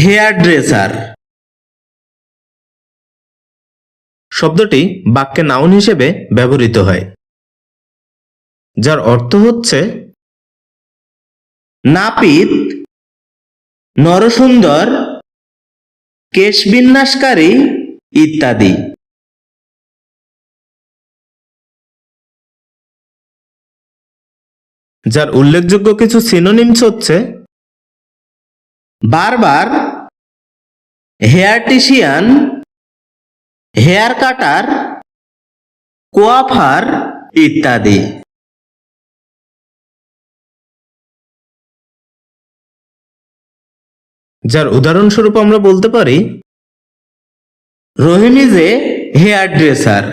Hair dresser শব্দটি বাক্যে noun হিসেবে ব্যবহৃত হয়, যার অর্থ হচ্ছে, নাপিত, নরসুন্দর, কেশবিন্যাসকারী ইত্যাদি। যার উল্লেখযোগ্য কিছু সিনোনিমস হচ্ছে, বারবার হেয়ারটিশিয়ান হেয়ার কাটার কোয়াফার ইত্যাদি। যার উদাহরণস্বরূপ আমরা বলতে পারি রহিম ইজ হেয়ার ড্রেসার।